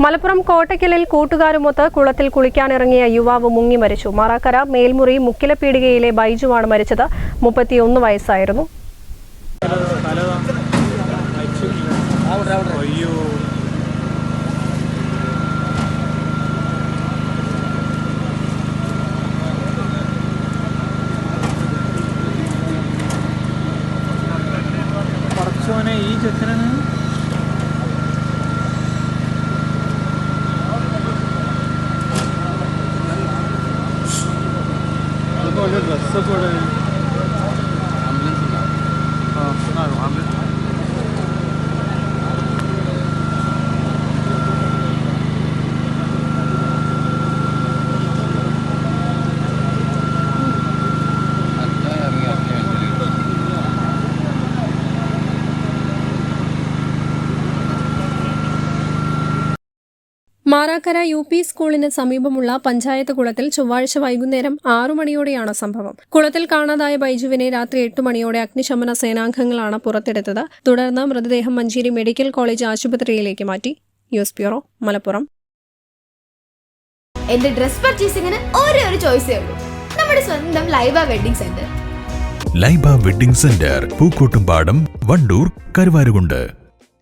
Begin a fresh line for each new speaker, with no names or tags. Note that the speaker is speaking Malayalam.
മലപ്പുറം കോട്ടയ്ക്കലിൽ കൂട്ടുകാരുമൊത്ത് കുളത്തിൽ കുളിക്കാനിറങ്ങിയ യുവാവ് മുങ്ങി മരിച്ചു. മറാക്കര മേൽമുറി മുക്കിലപ്പീടികയിലെ ബൈജുവാണ് മരിച്ചത്. മുപ്പത്തിയൊന്ന് വയസ്സായിരുന്നു.
ഈ ചെക്കനാണ് ऑर्डर जास्तच वाढ आहे
മാറാക്കര യു പി സ്കൂളിന് സമീപമുള്ള പഞ്ചായത്ത് കുളത്തിൽ ചൊവ്വാഴ്ച വൈകുന്നേരം ആറു മണിയോടെയാണ് സംഭവം. കുളത്തിൽ കാണാതായ ബൈജുവിനെ രാത്രി എട്ട് മണിയോടെ അഗ്നിശമന സേനാംഗങ്ങളാണ് പുറത്തെടുത്തത്. തുടർന്ന് മൃതദേഹം മഞ്ചേരി മെഡിക്കൽ കോളേജ് ആശുപത്രിയിലേക്ക് മാറ്റി. News bureau Malappuram.
എന്റെ ഡ്രസ് പർച്ചേസിംഗിന് ഒരേ ഒരു ചോയ്സേ ഉള്ളൂ. നമ്മുടെ സ്വന്തം Laiba wedding centre.
Laiba wedding centre Pookkottumpadam Wandoor Karuvarakundu.